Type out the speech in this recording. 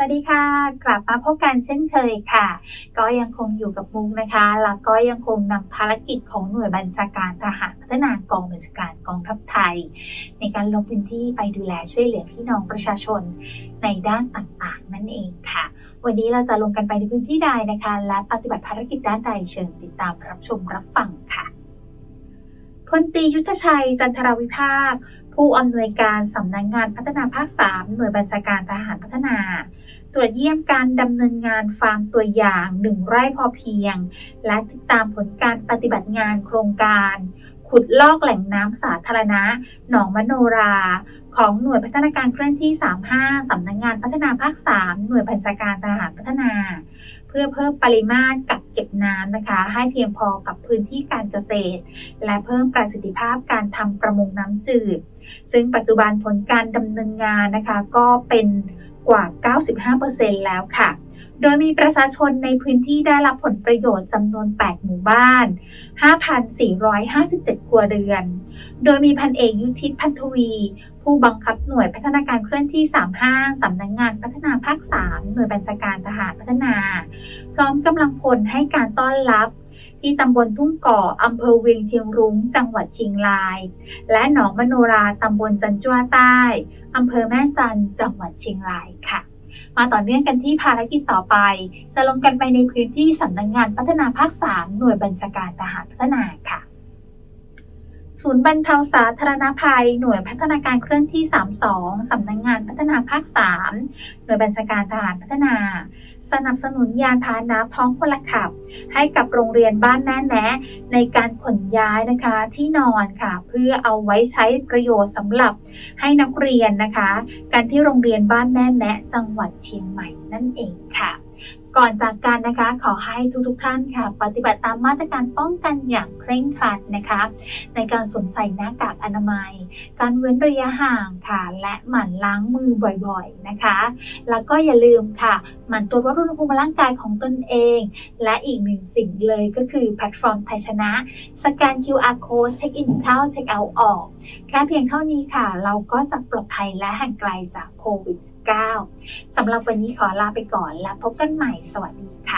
สวัสดีค่ะ กลับมาพบกันเช่นเคยค่ะ ก็ยังคงอยู่กับมุกนะคะ แล้วก็ยังคงนำภารกิจของหน่วยบัญชาการทหารพัฒนากองบัญชาการกองทัพไทย ในการลงพื้นที่ไปดูแลช่วยเหลือพี่น้องประชาชนในด้านต่างๆ นั่นเองค่ะ วันนี้เราจะลงกันไปในพื้นที่ใดนะคะ และปฏิบัติภารกิจด้านใดเชิญติดตามรับชมรับฟังค่ะพลตียุทธชัยจันทรวิภาค ผู้อำนวยการสำนักงงานพัฒนาภาค 3 หน่วยบัญชาการทหารพัฒนา ตรวจเยี่ยมการดำเนินงานฟาร์มตัวอย่างหนึ่งไร่พอเพียง และติดตามผลการปฏิบัติงานโครงการ ขุดลอกแหล่งน้ำสาธารณะ หนองมโนรา ของหน่วยพัฒนาการเคลื่อนที่ 35 สำนักงงานพัฒนาภาค 3 หน่วยบัญชาการทหารพัฒนา เพื่อเพิ่มปริมาตรกักเก็บน้ำนะคะ ให้เพียงพอกับพื้นที่การเกษตร และเพิ่มประสิทธิภาพการทำประมงน้ำจืด ซึ่งปัจจุบันผลการดำเนินงานนะคะก็เป็น กว่า 95%แล้วค่ะ โดยมีประชาชนในพื้นที่ได้รับผลประโยชน์จำนวน 8 หมู่บ้าน 5,457 ครัวเรือน โดยมีพันเอกยุทธิพันธวี ผู้บังคับหน่วยพัฒนาการเคลื่อนที่ 35 สำนักงงานพัฒนาภาค 3 หน่วยบัญชาการทหารพัฒนา พร้อมกำลังพลให้การต้อนรับ ที่ตำบลทุ่งก่ออำเภอเวียงเชียงรุ้ง จังหวัดเชียงราย และหนองมโนราตำบลจันจ้วใต้อำเภอแม่จันจังหวัดเชียงรายค่ะ มาต่อเนื่องกันที่ภารกิจต่อไป จะลงกันไปในพื้นที่สำนักงงานพัฒนาภาค 3 หน่วยบัญชาการทหารพัฒนาค่ะ ศูนย์บรรเทาสาธารณภัย หน่วยพัฒนาการเคลื่อนที่ 32 สำนักงงานพัฒนาภาค 3 หน่วยบัญชาการทหารพัฒนา สนับสนุนยานพาหนะพร้อมพลขับ ให้กับโรงเรียนบ้านแม่แนะ ในการขนย้ายนะคะที่นอนค่ะ เพื่อเอาไว้ใช้ประโยชน์สำหรับให้นักเรียนนะคะกันที่โรงเรียนบ้านแม่แนะจังหวัดเชียงใหม่นั่นเองค่ะก่อนจากกันนะคะขอให้ทุกๆทท่านค่ะ ปฏิบัติตามมาตรการป้องกันอย่างเคร่งครัดนะคะ ในการสวมใส่หน้ากากอนามัย การเว้นระยะห่างค่ะ และหมั่นล้างมือบ่อยๆนะคะ แล้วก็อย่าลืมค่ะ หมั่นตรวจวัดอุณหภูมิร่างกายของตนเอง และอีกหนึ่งสิ่งเลยก็คือแพลตฟอร์มไทยชนะ สแกน QR code เช็คอินเข้าเช็คเอาท์ออกแค่เพียงเท่านี้ค่ะ เราก็จะปลอดภัยและห่างไกลจากโควิด -19 สำหรับวันนี้ขอลาไปก่อนและพบกันใหม่สวัสดีค่ะ